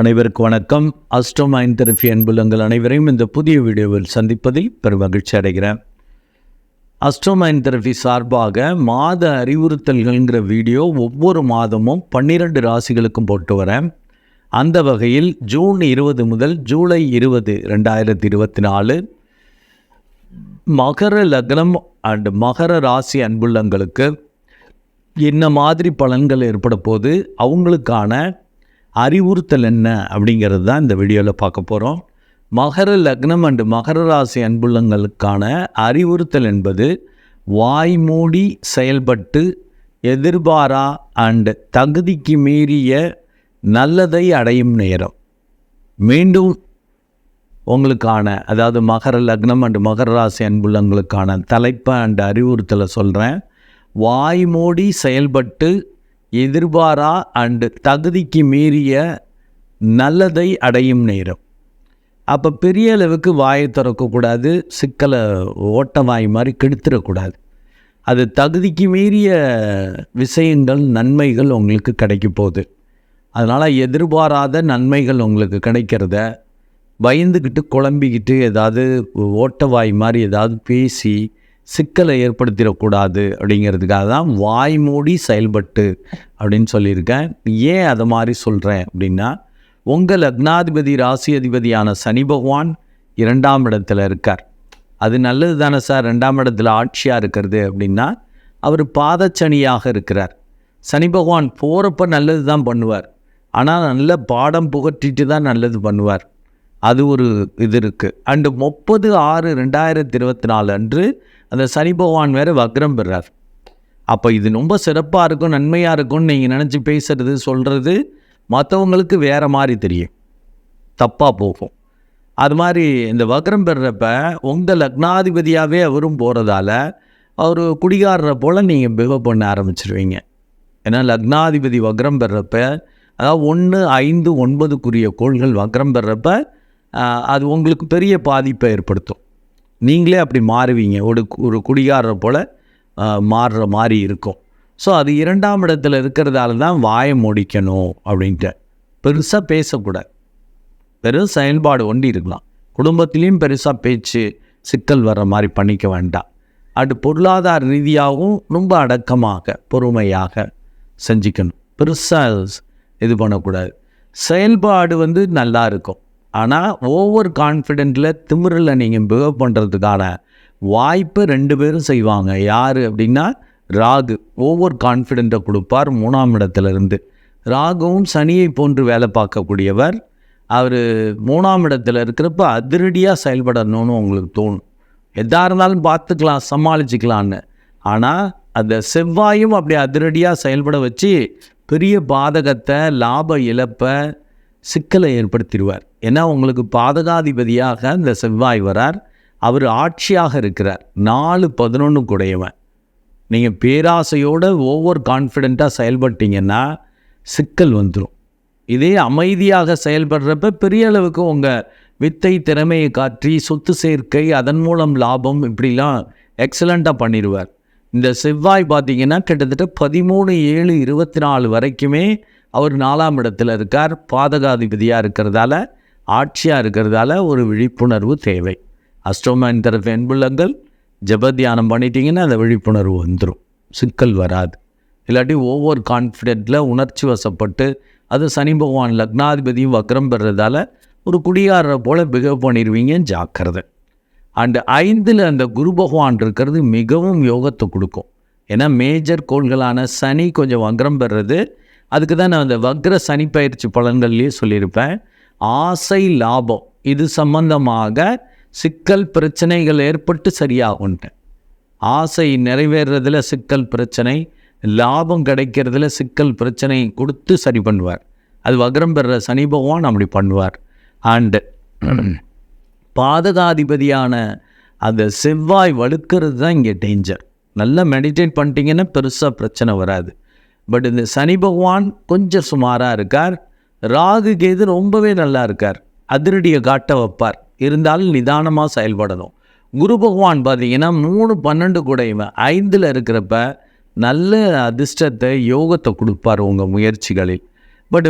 அனைவருக்கும் வணக்கம். அஸ்டோமைன் தெரபி அன்புலங்கள் அனைவரையும் இந்த புதிய வீடியோவில் சந்திப்பதில் பெரும் மகிழ்ச்சி அடைகிறேன். அஸ்ட்ரோமைன் தெரபி சார்பாக மாத அறிவுறுத்தல்கள்ங்கிற வீடியோ ஒவ்வொரு மாதமும் பன்னிரண்டு ராசிகளுக்கும் போட்டு வரேன். அந்த வகையில் ஜூன் இருபது முதல் ஜூலை இருபது ரெண்டாயிரத்தி இருபத்தி நாலு மகர லக்னம் அண்ட் மகர ராசி அன்புள்ளங்களுக்கு என்ன மாதிரி பலன்கள் ஏற்பட போது அவங்களுக்கான அறிவுறுத்தல் என்ன அப்படிங்கிறது தான் இந்த வீடியோவில் பார்க்க போகிறோம் மகர லக்னம் அண்டு மகர ராசி அன்புள்ளங்களுக்கான அறிவுறுத்தல் என்பது வாய்மூடி செயல்பட்டு எதிர்பாரா அண்டு தகுதிக்கு மீறிய நல்லதை அடையும் நேரம். மீண்டும் உங்களுக்கான அதாவது மகர லக்னம் அண்டு மகர ராசி அன்புள்ளங்களுக்கான தலைப்பை அண்டு அறிவுறுத்தலை சொல்கிறேன் வாய்மூடி செயல்பட்டு எதிர்பாரா அண்டு தகுதிக்கு மீறிய நல்லதை அடையும் நேரம். அப்போ பெரிய அளவுக்கு வாயை திறக்கக்கூடாது சிக்கலை ஓட்ட வாய் மாதிரி கெடுத்துடக்கூடாது அது தகுதிக்கு மீறிய விஷயங்கள் நன்மைகள் உங்களுக்கு கிடைக்க போகுது. அதனால் எதிர்பாராத நன்மைகள் உங்களுக்கு கிடைக்கிறத பயந்துக்கிட்டு குழம்பிக்கிட்டு ஏதாவது ஓட்டவாய் மாதிரி ஏதாவது பேசி சிக்கலை ஏற்படுத்திடக்கூடாது அப்படிங்கிறதுக்காக தான் வாய் மூடி செயல்பட்டு அப்படின்னு சொல்லியிருக்கேன். ஏன் அதை மாதிரி சொல்கிறேன் அப்படின்னா உங்கள் லக்னாதிபதி ராசி அதிபதியான சனி பகவான் இரண்டாம் இடத்துல இருக்கார். அது நல்லது தானே சார் ரெண்டாம் இடத்துல ஆட்சியாக இருக்கிறது அப்படின்னா அவர் பாதச்சனியாக இருக்கிறார். சனி பகவான் போகிறப்ப நல்லது தான் பண்ணுவார். ஆனால் நல்ல பாடம் புகட்டிட்டு தான் நல்லது பண்ணுவார். அது ஒரு இது இருக்குது அண்டு முப்பது ஆறு ரெண்டாயிரத்தி இருபத்தி நாலு அன்று அந்த சனி பகவான் வேறு வக்ரம் பெறார். அப்போ இது ரொம்ப சிறப்பாக இருக்கும் நன்மையாக இருக்கும்னு நீங்கள் நினச்சி பேசுகிறது சொல்கிறது மற்றவங்களுக்கு வேறு மாதிரி தெரியும். தப்பாக போகும். அது மாதிரி இந்த வக்ரம் பெறுறப்ப உங்கள் லக்னாதிபதியாகவே அவரும் போகிறதால அவர் குடிகாரரை போல் நீங்கள் பிஹேவ் பண்ண ஆரம்பிச்சிருவீங்க. ஏன்னா லக்னாதிபதி வக்ரம் பெறப்ப அதாவது ஒன்று ஐந்து ஒன்பதுக்குரிய கோள்கள் வக்ரம் பெறப்ப அது உங்களுக்கு பெரிய பாதிப்பை ஏற்படுத்தும். நீங்களே அப்படி மாறுவீங்க. ஒரு ஒரு குடிகாரரை போல் மாறுற மாதிரி இருக்கும். ஸோ அது இரண்டாம் இடத்துல இருக்கிறதால தான் வாயை முடிக்கணும் அப்படின்ட்டு. பெருசாக பேசக்கூடாது. வெறும் செயல்பாடு ஒண்டி இருக்கலாம். குடும்பத்திலையும் பெருசாக பேச்சு சிக்கல் வர்ற மாதிரி பண்ணிக்க வேண்டாம். அது பொருளாதார ரீதியாகவும் ரொம்ப அடக்கமாக பொறுமையாக செஞ்சுக்கணும். பெருசாக இது பண்ணக்கூடாது. செயல்பாடு வந்து நல்லா இருக்கும். ஆனால் ஓவர் கான்ஃபிடென்ட்டில் திமிரில் நீங்கள் பிஹேவ் பண்ணுறதுக்கான வாய்ப்பு ரெண்டு பேரும் செய்வாங்க. யார் அப்படின்னா ராகு. ஓவர் கான்ஃபிடென்ட்டை கொடுப்பார் மூணாம் இடத்துலேருந்து. ராகுவும் சனியை போன்று வேலை பார்க்கக்கூடியவர். அவர் மூணாம் இடத்துல இருக்கிறப்ப அதிரடியாக செயல்படணும்னு உங்களுக்கு தோணும். எதாக இருந்தாலும் பார்த்துக்கலாம் சமாளிச்சுக்கலான்னு ஆனால் அந்த செவ்வாயும் அப்படி அதிரடியாக செயல்பட வச்சு பெரிய பாதகத்தை லாப இழப்பை சிக்கலை ஏற்படுத்திடுவார். ஏன்னா உங்களுக்கு பாதகாதிபதியாக இந்த செவ்வாய் வரார். அவர் ஆட்சியாக இருக்கிறார். நாலு பதினொன்று குடையவன். நீங்கள் பேராசையோடு ஓவர் கான்ஃபிடெண்ட்டாக செயல்பட்டீங்கன்னா சிக்கல் வந்துடும் இதே அமைதியாக செயல்படுறப்ப பெரிய அளவுக்கு உங்கள் வித்தை திறமையை காற்றி சொத்து சேர்க்கை அதன் மூலம் லாபம் இப்படிலாம் எக்ஸலண்ட்டாக பண்ணிடுவார். இந்த செவ்வாய் பார்த்தீங்கன்னா கிட்டத்தட்ட பதிமூணு ஏழு இருபத்தி நாலு வரைக்குமே அவர் நாலாம் இடத்துல இருக்கார். பாதகாதிபதியாக இருக்கிறதால ஆட்சியாக இருக்கிறதால ஒரு விழிப்புணர்வு தேவை. அஸ்ட்ரோமேன் தரப்பு என்புள்ளங்கள் ஜபத்தியானம் தியானம் பண்ணிட்டீங்கன்னா அந்த விழிப்புணர்வு வந்துடும் சிக்கல் வராது. இல்லாட்டி ஓவர் கான்ஃபிடென்ட்டில் உணர்ச்சி வசப்பட்டு அது சனி பகவான் லக்னாதிபதியும் வக்ரம் பெறதால ஒரு குடியாரரை போல் பிஹேவ் பண்ணிடுவீங்க ஜாக்கிரதை. அண்டு ஐந்தில் அந்த குரு பகவான் இருக்கிறது மிகவும் யோகத்தை கொடுக்கும். ஏன்னா மேஜர் கோள்களான சனி கொஞ்சம் வக்ரம் பெறுறது அதுக்கு தான் நான் அந்த வக்ர சனி பயிற்சி பலன்கள்லேயே சொல்லியிருப்பேன். ஆசை லாபம் இது சம்பந்தமாக சிக்கல் பிரச்சனைகள் ஏற்பட்டு சரியாகுன்ட்டேன் ஆசை நிறைவேறுறதில் சிக்கல் பிரச்சனை லாபம் கிடைக்கிறதுல சிக்கல் பிரச்சனை கொடுத்து சரி பண்ணுவார். அது வக்ரம் பெற சனி பகவான் அப்படி பண்ணுவார். அண்டு பாதகாதிபதியான அந்த செவ்வாய் வலுக்கிறது தான் இங்கே டேஞ்சர் நல்லா மெடிடேட் பண்ணிட்டீங்கன்னா பெருசாக பிரச்சனை வராது. பட் இந்த சனி பகவான் கொஞ்சம் சுமாராக இருக்கார். ராகு கேது ரொம்பவே நல்லா இருக்கார். அதிரடியை காட்ட வைப்பார். இருந்தாலும் நிதானமாக செயல்படணும். குரு பகவான் பார்த்தீங்கன்னா மூணு பன்னெண்டு கூட இவன் ஐந்தில் இருக்கிறப்ப நல்ல அதிர்ஷ்டத்தை யோகத்தை கொடுப்பார் உங்கள் முயற்சிகளில். பட்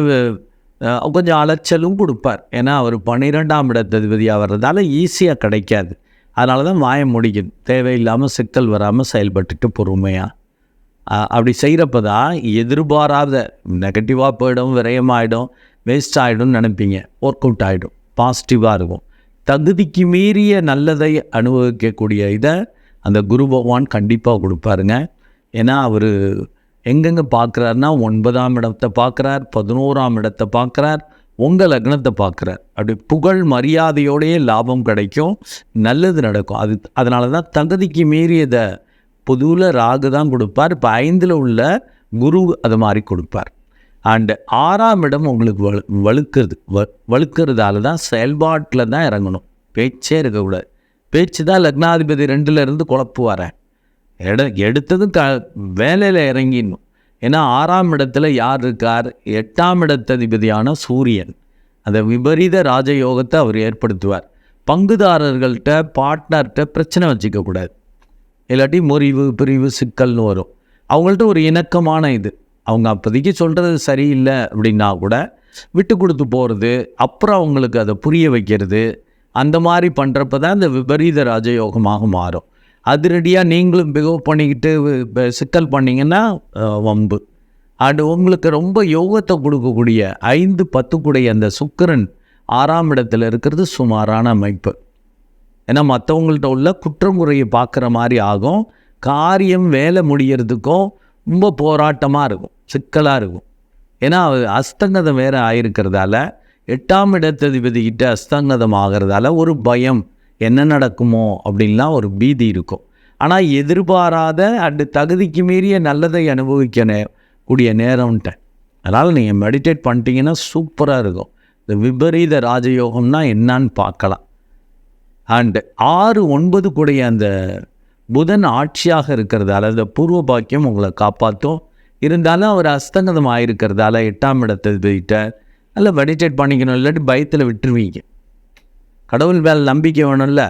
கொஞ்சம் அலைச்சலும் கொடுப்பார். ஏன்னா அவர் பன்னிரெண்டாம் இடத்ததிபதியாக வர்றதால ஈஸியாக கிடைக்காது. அதனால தான் வாய முடிக்கும் தேவையில்லாமல் சிக்கல் வராமல் செயல்பட்டுட்டு பொறுமையாக அப்படி செய்கிறப்ப தான் எதிர்பாராத நெகட்டிவாக போயிடும் விரயமாயிடும் வேஸ்ட் ஆகிடும்னு நினைப்பீங்க. ஒர்க் அவுட் ஆகிடும் பாசிட்டிவாக இருக்கும். தகுதிக்கு மீறிய நல்லதை அனுபவிக்கக்கூடிய இதை அந்த குரு பகவான் கண்டிப்பாக கொடுப்பாருங்க. ஏன்னா அவர் எங்கெங்கே பார்க்குறாருன்னா ஒன்பதாம் இடத்தை பார்க்குறார் பதினோராம் இடத்தை பார்க்குறார் உங்கள் லக்னத்தை பார்க்குறார். அப்படி புகழ் மரியாதையோடையே லாபம் கிடைக்கும் நல்லது நடக்கும். அது அதனால தான் தகுதிக்கு மீறியதை பொதுவில் ராகு தான் கொடுப்பார். இப்போ ஐந்தில் உள்ள குரு அது மாதிரி கொடுப்பார். அண்டு ஆறாம் இடம் உங்களுக்கு வலு வலுக்கிறது. வ வலுக்கிறதால தான் செயல்பாட்டில் தான் இறங்கணும். பேச்சே இருக்கக்கூடாது. பேச்சு தான் லக்னாதிபதி ரெண்டுலேருந்து இருந்து குழப்புவாரேன் எட எடுத்ததும் க வேலையில் இறங்கிடணும். ஏன்னா ஆறாம் இடத்துல யார் இருக்கார்? எட்டாம் இடத்ததிபதியான சூரியன். அந்த விபரீத ராஜயோகத்தை அவர் ஏற்படுத்துவார். பங்குதாரர்கள்ட்ட பார்ட்னர்கிட்ட பிரச்சனை வச்சுக்கக்கூடாது. இல்லாட்டி முறிவு பிரிவு சிக்கல்னு வரும். அவங்கள்ட்ட ஒரு இணக்கமான இது. அவங்க அப்போதைக்கு சொல்கிறது சரியில்லை அப்படின்னா கூட விட்டு கொடுத்து போகிறது அப்புறம் அவங்களுக்கு அதை புரிய வைக்கிறது அந்த மாதிரி பண்ணுறப்ப தான் இந்த விபரீத ராஜயோகமாக மாறும். அதிரடியாக நீங்களும் பிகவ் பண்ணிக்கிட்டு சிக்கல் பண்ணிங்கன்னா வம்பு. அண்டு உங்களுக்கு ரொம்ப யோகத்தை கொடுக்கக்கூடிய ஐந்து பத்துக்குடைய அந்த சுக்கிரன் ஆறாம் இடத்துல இருக்கிறது சுமாரான அமைப்பு. ஏன்னா மற்றவங்கள்ட்ட உள்ள குற்றமுறையை பார்க்குற மாதிரி ஆகும். காரியம் வேலை முடியறதுக்கும் ரொம்ப போராட்டமாக இருக்கும். சிக்கலாக இருக்கும். ஏன்னா அஸ்தங்கதம் வேறு ஆயிருக்கிறதால எட்டாம் இடத்ததிபதிக்கிட்ட அஸ்தங்கதம் ஆகிறதால ஒரு பயம் என்ன நடக்குமோ அப்படின்லாம் ஒரு பீதி இருக்கும். ஆனால் எதிர்பாராத அண்டு தகுதிக்கு மீறிய நல்லதை அனுபவிக்க கூடிய நேரம்ன்ட்டேன் அதனால் நீங்கள் மெடிடேட் பண்ணிட்டீங்கன்னா சூப்பராக இருக்கும். இந்த விபரீத ராஜயோகம்னா என்னான்னு பார்க்கலாம். அண்டு ஆறு ஒன்பது கூடைய அந்த புதன் ஆட்சியாக இருக்கிறதால அந்த பூர்வ பாக்கியம் உங்களை காப்பாற்றும் இருந்தாலும் அவர் அஸ்தங்கதம் ஆயிருக்கிறதால எட்டாம் இடத்தை போயிட்ட நல்லா மெடிடேட் பண்ணிக்கணும் இல்லாட்டி பயத்தில் விட்டுருவீங்க. கடவுள் மேலே நம்பிக்கை வேணும்ல.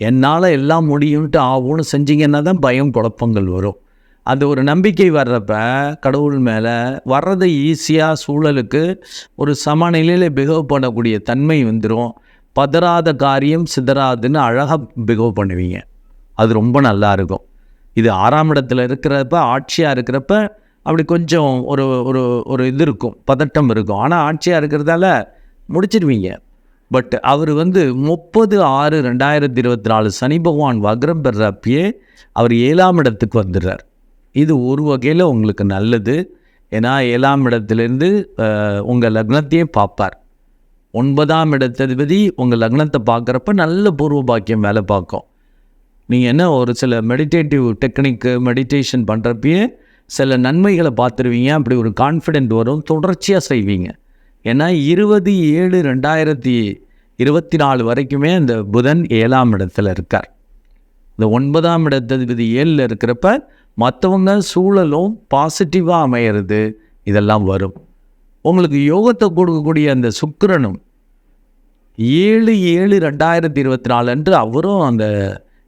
என்னால் எல்லாம் முடியும்ட்டு ஆகும்னு செஞ்சீங்கன்னா தான் பயம் குழப்பங்கள் வரும். அது ஒரு நம்பிக்கை வர்றப்ப கடவுள் மேலே வர்றதை ஈஸியாக சூழலுக்கு ஒரு சமநிலையில் பிஹேவ் பண்ணக்கூடிய தன்மை வந்துடும் பதறாத காரியம் சிதறாதுன்னு அழகாக பிகவ் பண்ணுவீங்க. அது ரொம்ப நல்லா இருக்கும். இது ஆறாம் இடத்துல இருக்கிறப்ப ஆட்சியாக இருக்கிறப்ப அப்படி கொஞ்சம் ஒரு ஒரு ஒரு இது இருக்கும் பதட்டம் இருக்கும். ஆனால் ஆட்சியாக இருக்கிறதால முடிச்சிடுவீங்க பட் அவர் வந்து முப்பது ஆறு ரெண்டாயிரத்தி இருபத்தி நாலு சனி பகவான் வக்ரம் பெறப்பயே அவர் ஏழாம் இடத்துக்கு வந்துடுறார். இது ஒரு வகையில் உங்களுக்கு நல்லது. ஏன்னா ஏழாம் இடத்துலேருந்து உங்கள் லக்னத்தையே பார்ப்பார். ஒன்பதாம் இடத்ததிபதி உங்கள் லக்னத்தை பார்க்குறப்ப நல்ல பூர்வ பாக்கியம் வேலை பார்க்கும். நீங்கள் என்ன ஒரு சில மெடிடேட்டிவ் டெக்னிக்கு மெடிடேஷன் பண்ணுறப்பயே சில நன்மைகளை பார்த்துருவீங்க. அப்படி ஒரு கான்ஃபிடென்ட் வரும் தொடர்ச்சியாக செய்வீங்க. ஏன்னா இருபது ஏழு ரெண்டாயிரத்தி இருபத்தி நாலு வரைக்குமே இந்த புதன் ஏழாம் இடத்துல இருக்கார். இந்த ஒன்பதாம் இடத்ததிபதி ஏழில் இருக்கிறப்ப மற்றவங்க சூழலும் பாசிட்டிவாக அமையிறது இதெல்லாம் வரும். உங்களுக்கு யோகத்தை கொடுக்கக்கூடிய அந்த சுக்கரனும் ஏழு ஏழு ரெண்டாயிரத்தி இருபத்தி நாலு அன்று அவரும் அந்த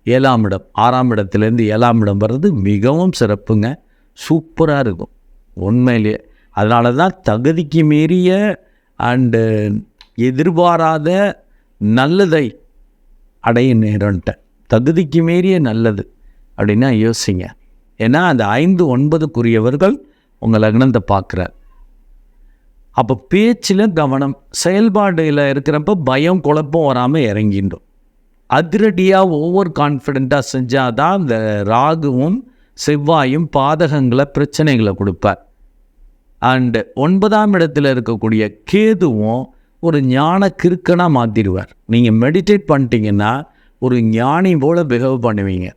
ஏழாம் இடம் ஆறாம் இடத்துலேருந்து ஏழாம் இடம் வர்றது மிகவும் சிறப்புங்க. சூப்பராக இருக்கும். உண்மையிலேயே அதனால தான் தகுதிக்கு மீறிய அண்டு எதிர்பாராத நல்லதை அடைய நேரம்ட்டேன். தகுதிக்கு மீறிய நல்லது அப்படின்னா யோசிங்க. ஏன்னா அந்த ஐந்து ஒன்பதுக்குரியவர்கள் உங்கள் லக்னத்தை பார்க்குறார். அப்போ பேச்சில் கவனம் செயல்பாடுல இருக்கிறப்ப பயம் குழப்பம் வராமல் இறங்கிடும் அதிரடியாக ஓவர் கான்ஃபிடெண்ட்டாக செஞ்சால் தான் இந்த ராகுவும் செவ்வாயும் பாதகங்களை பிரச்சனைகளை கொடுப்பார். அண்டு ஒன்பதாம் இடத்துல இருக்கக்கூடிய கேதுவும் ஒரு ஞான கிறுக்கனாக மாற்றிடுவார் நீங்கள் மெடிடேட் பண்ணிட்டீங்கன்னா ஒரு ஞானி போல் பிஹேவ் பண்ணுவீங்க.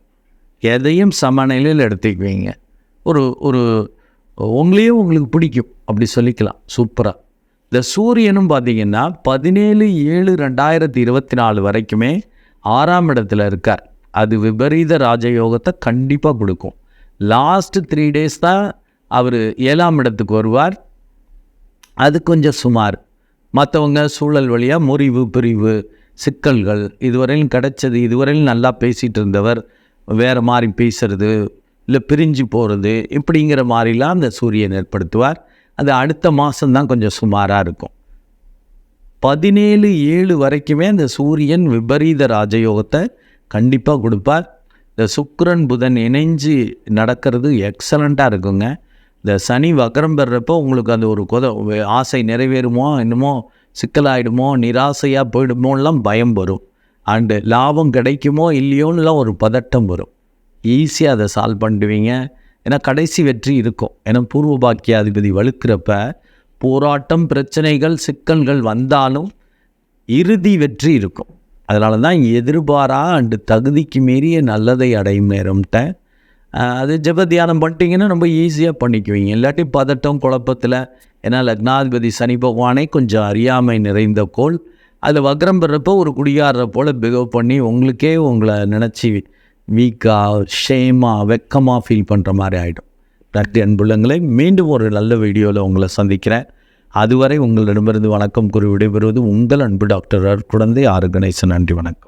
எதையும் சமநிலையில் எடுத்துக்குவீங்க. ஒரு ஒரு உங்களையே உங்களுக்கு பிடிக்கும். அப்படி சொல்லிக்கலாம். சூப்பராக இந்த சூரியனும் பார்த்தீங்கன்னா பதினேழு ஏழு ரெண்டாயிரத்தி இருபத்தி நாலு வரைக்குமே ஆறாம் இடத்துல இருக்கார். அது விபரீத ராஜயோகத்தை கண்டிப்பாக கொடுக்கும். லாஸ்ட் த்ரீ டேஸ் தான் அவர் ஏழாம் இடத்துக்கு வருவார். அது கொஞ்சம் சுமார். மற்றவங்க சூழல் வழியாக முறிவு பிரிவு சிக்கல்கள் இதுவரையிலும் கிடைச்சது இதுவரையிலும் நல்லா பேசிகிட்டு இருந்தவர் வேறு மாதிரி பேசுறது இல்லை பிரிஞ்சு போகிறது இப்படிங்கிற மாதிரிலாம் அந்த சூரியன் ஏற்படுத்துவார். அது அடுத்த மாதம்தான் கொஞ்சம் சுமாராக இருக்கும். பதினேழு ஏழு வரைக்குமே அந்த சூரியன் விபரீத ராஜயோகத்தை கண்டிப்பாக கொடுப்பார். இந்த சுக்கரன் புதன் இணைஞ்சு நடக்கிறது எக்ஸலண்ட்டாக இருக்குங்க. இந்த சனி வக்கரம் பெறப்போ உங்களுக்கு அந்த ஒரு கொத ஆசை நிறைவேறுமோ என்னமோ சிக்கலாயிடுமோ நிராசையாக போயிடுமோலாம் பயம் வரும். அண்டு லாபம் கிடைக்குமோ இல்லையோன்னுலாம் ஒரு பதட்டம் வரும். ஈஸியாக அதை சால்வ் பண்ணிடுவீங்க ஏன்னா கடைசி வெற்றி இருக்கும். ஏன்னா பூர்வ பாக்கியாதிபதி வலுக்கிறப்ப போராட்டம் பிரச்சனைகள் சிக்கல்கள் வந்தாலும் இறுதி வெற்றி இருக்கும். அதனால தான் எதிர்பாரா அண்டு தகுதிக்கு மீறிய நல்லதை அடையும் நேரம்ட்ட அது ஜெப தியானம் பண்ணிட்டீங்கன்னா ரொம்ப ஈஸியாக பண்ணிக்குவீங்க. இல்லாட்டி பதட்டம் குழப்பத்தில் ஏன்னா லக்னாதிபதி சனி பகவானே கொஞ்சம் அறியாமை நிறைந்த கோள். அதில் வக்ரம் பெறப்போ ஒரு குடிகாரரை போல் பிகவ் பண்ணி உங்களுக்கே உங்களை நினச்சி வீக்காக ஷேமாக வெக்கமாக ஃபீல் பண்ணுற மாதிரி ஆகிடும் நன்றி அன்புள்ளங்களை மீண்டும் ஒரு நல்ல வீடியோவில் உங்களை சந்திக்கிறேன். அதுவரை உங்களிடமிருந்து வணக்கம் கூறி விடைபெறுவது உங்கள் அன்பு டாக்டர் குழந்தை ஆறு கணேசன். நன்றி வணக்கம்.